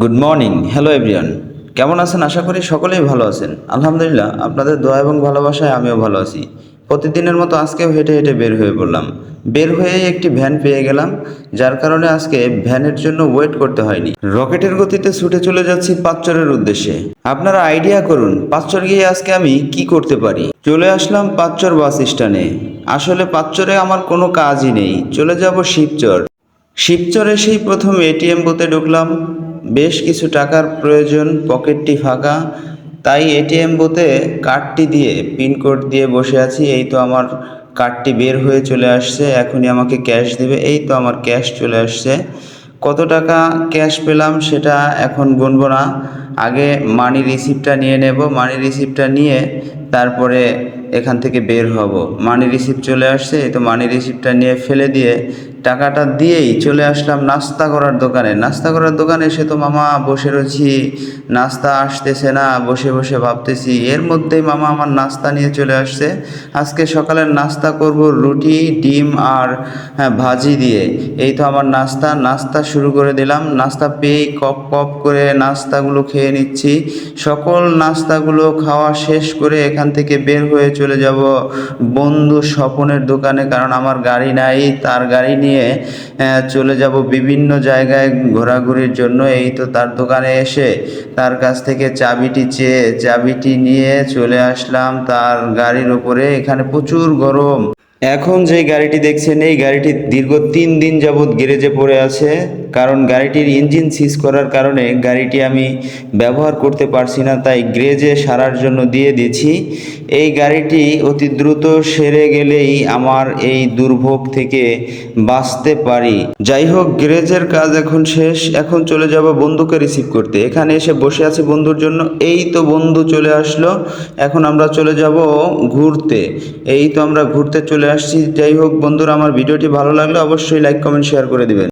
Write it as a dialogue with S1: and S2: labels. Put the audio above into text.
S1: Good morning hello everyone কেমন আছেন? আশা করি সকলেই ভালো আছেন। আলহামদুলিল্লাহ, আপনাদের দোয়া এবং ভালোবাসায় আমিও ভালো আছি। প্রতিদিনের মতো আজকে হেঁটে হেঁটে বের হয়ে পড়লাম। বের হয়ে একটি ভ্যান পেয়ে গেলাম, যার কারণে আজকে ভ্যানের জন্য ওয়েট করতে হয়নি। রকেটের গতিতে ছুটে চলে যাচ্ছি পাঁচচরের উদ্দেশ্যে। আপনারা আইডিয়া করুন, পাঁচচর গিয়ে আজকে আমি কি করতে পারি? চলে আসলাম পাঁচচর বাস স্ট্যান্ডে। আসলে পাঁচচরে আমার কোনো কাজই নেই। চলে যাব শিবচর। শিবচরে সেই প্রথম এটিএম বুথে ঢুকলাম। বেশ কিছু টাকার প্রয়োজন, পকেটটি ফাঁকা। তাই এটিএম বুথে কার্ডটি দিয়ে পিনকোড দিয়ে বসে আছি। এই তো আমার কার্ডটি বের হয়ে চলে আসছে। এখনই আমাকে ক্যাশ দিবে। এই তো আমার ক্যাশ চলে আসছে। কত টাকা ক্যাশ পেলাম সেটা এখন গুনবো না। আগে মানি রিসিপ্টটা নিয়ে নেব। মানি রিসিপ্টটা নিয়ে তারপরে এখান থেকে বের হব। মানি রিসিপ্ট চলে আসছে, তো মানি রিসিপ্টটা নিয়ে ফেলে দিয়ে টাকাটা দিয়েই চলে আসলাম নাস্তা করার দোকানে। নাস্তা করার দোকানে এসে তো মামা বসে রয়েছি, নাস্তা আসতেছে না, বসে বসে ভাবতেছি। এর মধ্যেই মামা আমার নাস্তা নিয়ে চলে আসছে। আজকে সকালের নাস্তা করব রুটি, ডিম আর হ্যাঁ ভাজি দিয়ে। এই তো আমার নাস্তা। নাস্তা শুরু করে দিলাম। নাস্তা পেয়েই কপ কপ করে নাস্তাগুলো খেয়ে নিচ্ছি। সকল নাস্তাগুলো খাওয়া শেষ করে এখান থেকে বের হয়ে চলে যাব বন্ধু স্বপনের দোকানে, কারণ আমার গাড়ি নাই, তার গাড়ি নিয়ে চলে যাব বিভিন্ন জায়গায় ঘোরাঘুরির জন্য। এই তো তার দোকানে এসে তার কাছ থেকে চাবিটি চেয়ে, চাবিটি নিয়ে চলে আসলাম তার গাড়ির ওপরে। এখানে প্রচুর গরম। এখন যে গাড়িটি দেখছেন, এই গাড়িটি দীর্ঘ তিন দিন যাবৎ গ্যারেজে পড়ে আছে। কারণ গাড়িটির ইঞ্জিন সিজ করার কারণে গাড়িটি আমি ব্যবহার করতে পারছি না, তাই গ্রেজে সারার জন্য দিয়ে দিয়েছি এই গাড়িটি অতি দ্রুত সেরে গেলেই আমার এই দুর্ভোগ থেকে বাঁচতে পারি। যাই হোক, গ্রেজের কাজ এখন শেষ। এখন চলে যাব বন্ধুকে রিসিভ করতে। এখানে এসে বসে আছি বন্ধুর জন্য। এই তো বন্ধু চলে আসলো। এখন আমরা চলে যাব ঘুরতে। এই তো আমরা ঘুরতে চলে আসছি। যাই হোক, বন্ধুরা, আমার ভিডিওটি ভালো লাগলে অবশ্যই লাইক কমেন্ট শেয়ার করে দিবেন।